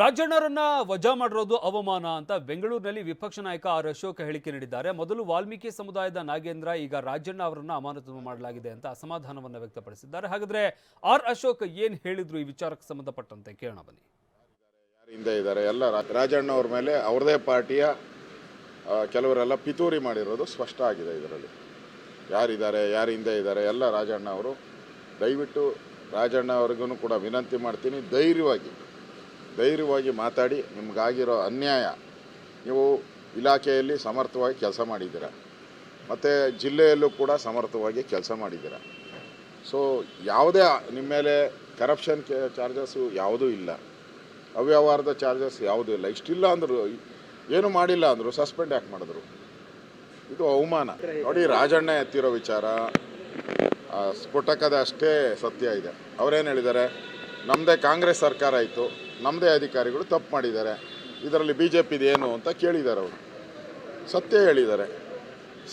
ರಾಜಣ್ಣರನ್ನ ವಜಾ ಮಾಡಿರೋದು ಅವಮಾನ ಅಂತ ಬೆಂಗಳೂರಿನಲ್ಲಿ ವಿಪಕ್ಷ ನಾಯಕ ಆರ್ ಅಶೋಕ್ ಹೇಳಿಕೆ ನೀಡಿದ್ದಾರೆ. ಮೊದಲು ವಾಲ್ಮೀಕಿ ಸಮುದಾಯದ ನಾಗೇಂದ್ರ, ಈಗ ರಾಜಣ್ಣ ಅವರನ್ನ ಅಮಾನತು ಮಾಡಲಾಗಿದೆ ಅಂತ ಅಸಮಾಧಾನವನ್ನು ವ್ಯಕ್ತಪಡಿಸಿದ್ದಾರೆ. ಹಾಗಾದ್ರೆ ಆರ್ ಅಶೋಕ್ ಏನ್ ಹೇಳಿದ್ರು ಈ ವಿಚಾರಕ್ಕೆ ಸಂಬಂಧಪಟ್ಟಂತೆ? ಕೇಳೋಣ ಬನ್ನಿ. ಹಿಂದೆ ಇದ್ದಾರೆ? ಎಲ್ಲ ರಾಜಣ್ಣ ಅವ್ರ ಮೇಲೆ ಅವ್ರದೇ ಪಾರ್ಟಿಯ ಕೆಲವರೆಲ್ಲ ಪಿತೂರಿ ಮಾಡಿರೋದು ಸ್ಪಷ್ಟ ಆಗಿದೆ ಇದರಲ್ಲಿ. ಯಾರಿದ್ದಾರೆ? ಯಾರು ಹಿಂದೆ ಇದ್ದಾರೆ? ಎಲ್ಲ ರಾಜಣ್ಣ ಅವರು. ದಯವಿಟ್ಟು ರಾಜಣ್ಣ ಅವ್ರಿಗೂ ಕೂಡ ವಿನಂತಿ ಮಾಡ್ತೀನಿ ಧೈರ್ಯವಾಗಿ. ಧೈರ್ಯವಾಗಿ ಮಾತಾಡಿ ನಿಮಗಾಗಿರೋ ಅನ್ಯಾಯ ನೀವು ಇಲಾಖೆಯಲ್ಲಿ ಸಮರ್ಥವಾಗಿ ಕೆಲಸ ಮಾಡಿದ್ದೀರ. ಮತ್ತು ಜಿಲ್ಲೆಯಲ್ಲೂ ಕೂಡ ಸಮರ್ಥವಾಗಿ ಕೆಲಸ ಮಾಡಿದ್ದೀರ. ಸೊ ಯಾವುದೇ ನಿಮ್ಮ ಮೇಲೆ ಕರಪ್ಷನ್ ಚಾರ್ಜಸ್ಸು ಯಾವುದೂ ಇಲ್ಲ. ಅವ್ಯವಹಾರದ ಚಾರ್ಜಸ್ ಯಾವುದೂ ಇಲ್ಲ. ಇಷ್ಟಿಲ್ಲ ಅಂದರು, ಏನು ಮಾಡಿಲ್ಲ ಅಂದರು ಸಸ್ಪೆಂಡ್ ಯಾಕೆ ಮಾಡಿದ್ರು? ಇದು ಅವಮಾನ. ನೋಡಿ, ರಾಜಣ್ಣ ಎತ್ತಿರೋ ವಿಚಾರ ಸ್ಫೋಟಕದ ಅಷ್ಟೇ ಸತ್ಯ ಇದೆ. ಅವರೇನು ಹೇಳಿದ್ದಾರೆ? ನಮ್ಮದೇ ಕಾಂಗ್ರೆಸ್ ಸರ್ಕಾರ ಇತ್ತು. ನಮ್ಮದೇ ಅಧಿಕಾರಿಗಳು ತಪ್ಪು ಮಾಡಿದ್ದಾರೆ. ಇದರಲ್ಲಿ ಬಿ ಜೆ ಪಿದು ಏನು ಅಂತ ಕೇಳಿದ್ದಾರೆ ಅವರು. ಸತ್ಯ ಹೇಳಿದ್ದಾರೆ.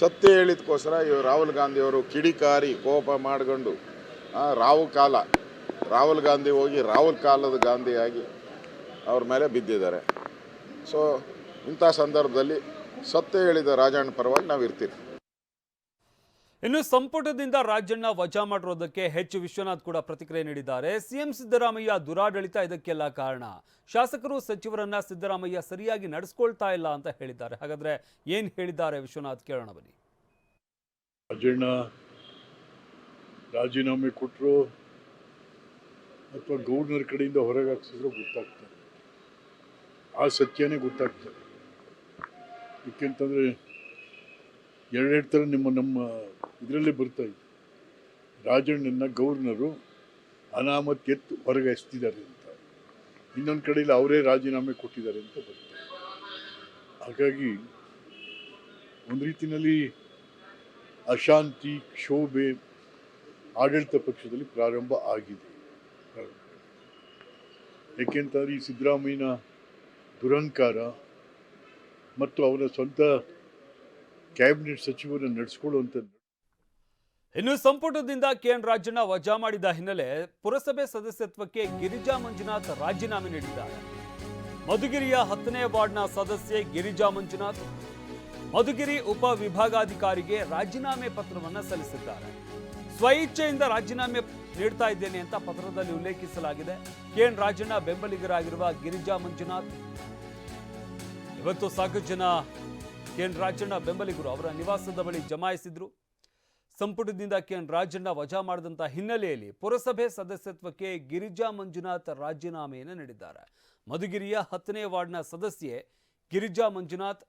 ಸತ್ಯ ಹೇಳಿದಕ್ಕೋಸ್ಕರ ಇವರು ರಾಹುಲ್ ಗಾಂಧಿಯವರು ಕಿಡಿಕಾರಿ ಕೋಪ ಮಾಡ್ಕೊಂಡು ರಾವು ಕಾಲ. ರಾಹುಲ್ ಗಾಂಧಿ ಹೋಗಿ ರಾಹುಲ್ ಕಾಲದ ಗಾಂಧಿಯಾಗಿ ಅವ್ರ ಮೇಲೆ ಬಿದ್ದಿದ್ದಾರೆ. ಸೊ ಇಂಥ ಸಂದರ್ಭದಲ್ಲಿ ಸತ್ಯ ಹೇಳಿದ ರಾಜಣ್ಣ ಪರವಾಗಿ ನಾವು ಇರ್ತೀವಿ ಇನ್ನು ಸಂಪುಟದಿಂದ ರಾಜಣ್ಣ ವಜಾ ಮಾಡಿರೋದಕ್ಕೆ ಹೆಚ್ಚು ವಿಶ್ವನಾಥ್ ಕೂಡ ಪ್ರತಿಕ್ರಿಯೆ ನೀಡಿದ್ದಾರೆ. ಸಿಎಂ ಸಿದ್ದರಾಮಯ್ಯ ದುರಾಡಳಿತ ಇದಕ್ಕೆಲ್ಲ ಕಾರಣ. ಶಾಸಕರು ಸಚಿವರನ್ನ ಸಿದ್ದರಾಮಯ್ಯ ಸರಿಯಾಗಿ ನಡೆಸ್ಕೊಳ್ತಾ ಇಲ್ಲ ಅಂತ ಹೇಳಿದ್ದಾರೆ. ಹಾಗಾದ್ರೆ ಏನ್ ಹೇಳಿದ್ದಾರೆ ವಿಶ್ವನಾಥ್? ಕೇಳೋಣ ಬನ್ನಿ. ರಾಜಣ್ಣ ರಾಜೀನಾಮೆ ಕೊಟ್ಟರು ಅಥವಾ ಗೌರ್ನರ್ ಕಡೆಯಿಂದ ಹೊರಗೆ ಹಾಕ್ಸಿದ್ರು ಗೊತ್ತಾಗ್ತದೆ ಆ ಸತ್ಯನೇ ಗೊತ್ತಾಗ್ತದೆ ಏಕೆಂತಂದರೆ ಎರಡೆರಡು ಥರ ನಿಮ್ಮ ನಮ್ಮ ಇದರಲ್ಲೇ ಬರ್ತಾ ಇತ್ತು ರಾಜಣ್ಣನ ಗೌರ್ನರು ಅನಾಮತ್ ಎತ್ತು ಹೊರಗೆ ಎಸ್ತಿದ್ದಾರೆ ಅಂತ. ಇನ್ನೊಂದು ಕಡೆಯಲ್ಲಿ ಅವರೇ ರಾಜೀನಾಮೆ ಕೊಟ್ಟಿದ್ದಾರೆ ಅಂತ ಬರ್ತದೆ ಹಾಗಾಗಿ ಒಂದು ರೀತಿಯಲ್ಲಿ ಅಶಾಂತಿ ಕ್ಷೋಭೆ ಆಡಳಿತ ಪಕ್ಷದಲ್ಲಿ ಪ್ರಾರಂಭ ಆಗಿದೆ. ಏಕೆಂತಂದ್ರೆ ಈ ಸಿದ್ದರಾಮಯ್ಯನ ದುರಂಕಾರ ಮತ್ತು ಅವರ ಸ್ವಂತ ಕ್ಯಾಬಿನೆಟ್ ಸಚಿವರನ್ನು ನಡೆಸ್ಕೊಳ್ಳುವಂಥ ಇನ್ನು ಸಂಪುಟದಿಂದ ಕೆಎನ್ ರಾಜಣ್ಣ ವಜಾ ಮಾಡಿದ ಹಿನ್ನೆಲೆ ಪುರಸಭೆ ಸದಸ್ಯತ್ವಕ್ಕೆ ಗಿರಿಜಾ ಮಂಜುನಾಥ್ ರಾಜೀನಾಮೆ ನೀಡಿದ್ದಾರೆ. ಮಧುಗಿರಿಯ ಹತ್ತನೇ ವಾರ್ಡ್ನ ಸದಸ್ಯೆ ಗಿರಿಜಾ ಮಂಜುನಾಥ್, ಮಧುಗಿರಿ ಉಪ ವಿಭಾಗಾಧಿಕಾರಿಗೆ ರಾಜೀನಾಮೆ ಪತ್ರವನ್ನು ಸಲ್ಲಿಸಿದ್ದಾರೆ. ಸ್ವಇಚ್ಛೆಯಿಂದ ರಾಜೀನಾಮೆ ನೀಡ್ತಾ ಇದ್ದೇನೆ ಅಂತ ಪತ್ರದಲ್ಲಿ ಉಲ್ಲೇಖಿಸಲಾಗಿದೆ. ಕೆಎನ್ ರಾಜಣ್ಣ ಬೆಂಬಲಿಗರಾಗಿರುವ ಗಿರಿಜಾ ಮಂಜುನಾಥ್, ಇವತ್ತು ಸಾಕು ಜನ ಕೆಎನ್ ರಾಜಣ್ಣ ಬೆಂಬಲಿಗರು ಅವರ ನಿವಾಸದ ಬಳಿ ಜಮಾಯಿಸಿದ್ರು. ಸಂಪುಟದಿಂದ ಕೆಎನ್ ರಾಜಣ್ಣ ವಜಾ ಮಾಡಿದಂಥ ಹಿನ್ನೆಲೆಯಲ್ಲಿ ಪುರಸಭೆ ಸದಸ್ಯತ್ವಕ್ಕೆ ಗಿರಿಜಾ ಮಂಜುನಾಥ್ ರಾಜೀನಾಮೆಯನ್ನು ನೀಡಿದ್ದಾರೆ. ಮಧುಗಿರಿಯ ಹತ್ತನೇ ವಾರ್ಡ್ನ ಸದಸ್ಯೆ ಗಿರಿಜಾ ಮಂಜುನಾಥ್,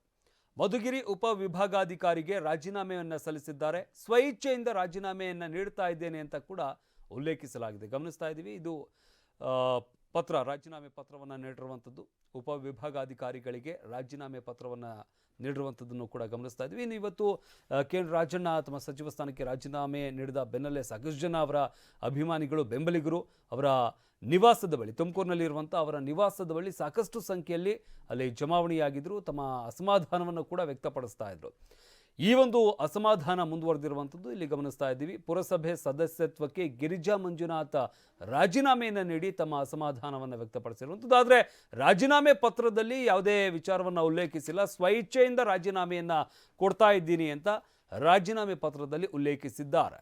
ಮಧುಗಿರಿ ಉಪ ವಿಭಾಗಾಧಿಕಾರಿಗೆ ರಾಜೀನಾಮೆಯನ್ನು ಸಲ್ಲಿಸಿದ್ದಾರೆ. ಸ್ವಇಚ್ಛೆಯಿಂದ ರಾಜೀನಾಮೆಯನ್ನು ನೀಡ್ತಾ ಇದ್ದೇನೆ ಅಂತ ಕೂಡ ಉಲ್ಲೇಖಿಸಲಾಗಿದೆ. ಗಮನಿಸ್ತಾ ಇದ್ದೀವಿ. ಇದು ಪತ್ರ, ರಾಜೀನಾಮೆ ಪತ್ರವನ್ನು ನೀಡಿರುವಂಥದ್ದು ಉಪವಿಭಾಗಾಧಿಕಾರಿಗಳಿಗೆ ರಾಜೀನಾಮೆ ಪತ್ರವನ್ನು ನೀಡಿರುವಂಥದ್ದನ್ನು ಕೂಡ ಗಮನಿಸ್ತಾ ಇದ್ವಿ. ಇನ್ನು ಇವತ್ತು ಕೆ ರಾಜಣ್ಣ ತಮ್ಮ ಸಚಿವ ಸ್ಥಾನಕ್ಕೆ ರಾಜೀನಾಮೆ ನೀಡಿದ ಬೆನ್ನಲ್ಲೇ ಸಾಕಷ್ಟು ಜನ ಅವರ ಅಭಿಮಾನಿಗಳು, ಬೆಂಬಲಿಗರು ಅವರ ನಿವಾಸದ ಬಳಿ ತುಮಕೂರಿನಲ್ಲಿರುವಂಥ ಅವರ ನಿವಾಸದ ಬಳಿ ಸಾಕಷ್ಟು ಸಂಖ್ಯೆಯಲ್ಲಿ ಅಲ್ಲಿ ಜಮಾವಣೆಯಾಗಿದ್ದರು ತಮ್ಮ ಅಸಮಾಧಾನವನ್ನು ಕೂಡ ವ್ಯಕ್ತಪಡಿಸ್ತಾ ಇದ್ರು. ಈ ಒಂದು ಅಸಮಾಧಾನ ಮುಂದುವರೆದಿರುವಂಥದ್ದು ಇಲ್ಲಿ ಗಮನಿಸ್ತಾ ಇದ್ದೀವಿ. ಪುರಸಭೆ ಸದಸ್ಯತ್ವಕ್ಕೆ ಗಿರಿಜಾ ಮಂಜುನಾಥ ರಾಜೀನಾಮೆಯನ್ನು ನೀಡಿ ತಮ್ಮ ಅಸಮಾಧಾನವನ್ನು ವ್ಯಕ್ತಪಡಿಸಿರುವಂಥದ್ದು. ಆದರೆ ರಾಜೀನಾಮೆ ಪತ್ರದಲ್ಲಿ ಯಾವುದೇ ವಿಚಾರವನ್ನು ಉಲ್ಲೇಖಿಸಿಲ್ಲ. ಸ್ವಇಚ್ಛೆಯಿಂದ ರಾಜೀನಾಮೆಯನ್ನು ಕೊಡ್ತಾ ಇದ್ದೀನಿ ಅಂತ ರಾಜೀನಾಮೆ ಪತ್ರದಲ್ಲಿ ಉಲ್ಲೇಖಿಸಿದ್ದಾರೆ.